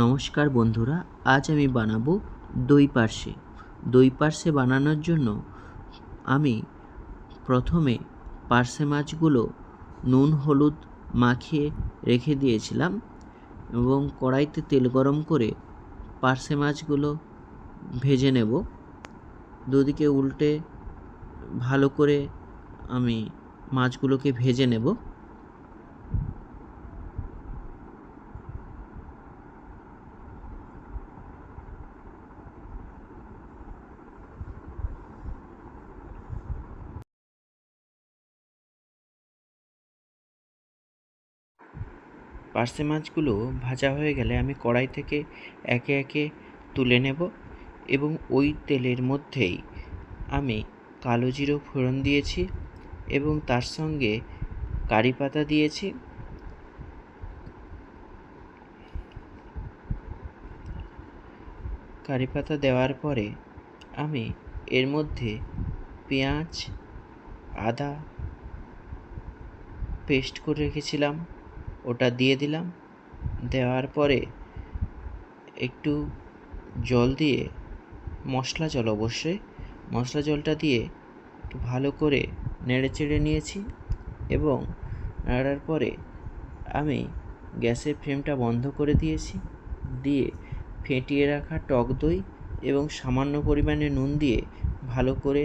নমস্কার বন্ধুরা, আজ আমি বানাবো দই পার্সে দই পার্সে বানানোর জন্য আমি প্রথমে পার্সে মাছগুলো নুন, হলুদ মাখিয়ে রেখে দিয়েছিলাম এবং কড়াইতে তেল গরম করে পার্সে মাছগুলো ভেজে নেব। দুদিকে উল্টে ভালো করে আমি মাছগুলোকে ভেজে নেব। পার্সে মাছগুলো ভাজা হয়ে গেলে আমি কড়াই থেকে একে একে তুলে নেব এবং ওই তেলের মধ্যেই আমি কালো জিরো ফোড়ন দিয়েছি এবং তার সঙ্গে কারি পাতা দিয়েছি। কারি পাতা দেওয়ার পরে আমি এর মধ্যে পেঁয়াজ, আদা পেস্ট করে রেখেছিলাম। ওটা দিয়ে দিলাম। দেওয়ার পরে একটু জল দিয়ে, মশলা জল অবশ্যই, মশলা জলটা দিয়ে একটু ভালো করে নেড়ে চেড়ে নিয়েছি এবং নাড়ার পরে আমি গ্যাসের ফ্লেমটা বন্ধ করে দিয়েছি। দিয়ে ফেটিয়ে রাখা টক দই এবং সামান্য পরিমাণে নুন দিয়ে ভালো করে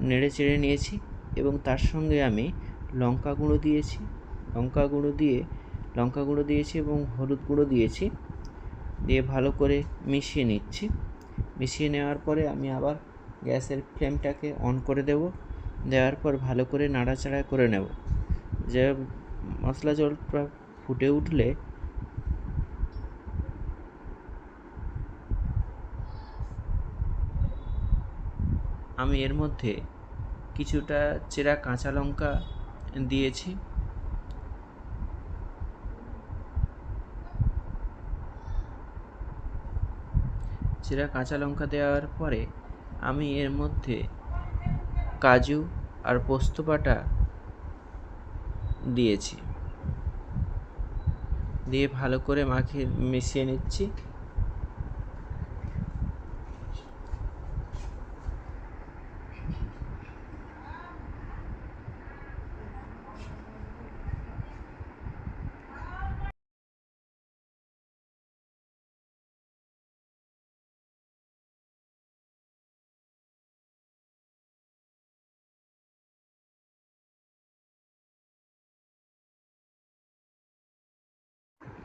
নেড়ে চেড়ে নিয়েছি এবং তার সঙ্গে আমি লঙ্কা গুঁড়ো দিয়েছি। লঙ্কা গুঁড়ো দিয়ে, লঙ্কা গুঁড়ো দিয়েছি এবং হলুদ গুঁড়ো দিয়েছি। দিয়ে ভালো করে মিশিয়ে নিচ্ছি। মিশিয়ে নেওয়ার পরে আমি আবার গ্যাসের ফ্লেমটাকে অন করে দেব। দেওয়ার পর ভালো করে নাড়াচাড়া করে নেব। যে মশলা জলটা ফুটে উঠলে আমি এর মধ্যে কিছুটা চেরা কাঁচা লঙ্কা দিয়েছি। চেরা কাঁচা লঙ্কা দেওয়ার পরে আমি এর মধ্যে কাজু আর পোস্ত বাটা দিয়েছি। দিয়ে ভালো করে মাখিয়ে, মিশিয়ে নিচ্ছি।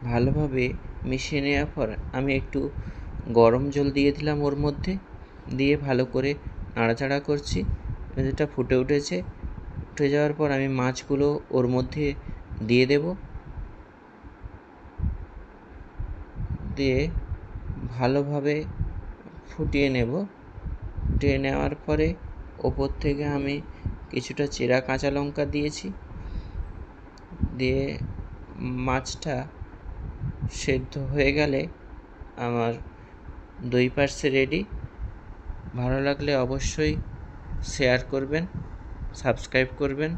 ভালোভাবে মিশিয়ে নেওয়ার পর আমি একটু গরম জল দিয়ে দিলাম ওর মধ্যে। দিয়ে ভালো করে নাড়াচাড়া করছি। যেটা ফুটে উঠেছে। উঠে যাওয়ার পর আমি মাছগুলো ওর মধ্যে দিয়ে দেব। দিয়ে ভালোভাবে ফুটিয়ে নেব। ফুটিয়ে নেওয়ার পরে ওপর থেকে আমি কিছুটা চেরা কাঁচা লঙ্কা দিয়েছি। দিয়ে মাছটা সেদ্ধ হয়ে গেলে আমার দই পার্সে রেডি ভালো লাগলে অবশ্যই শেয়ার করবেন সাবস্ক্রাইব করবেন।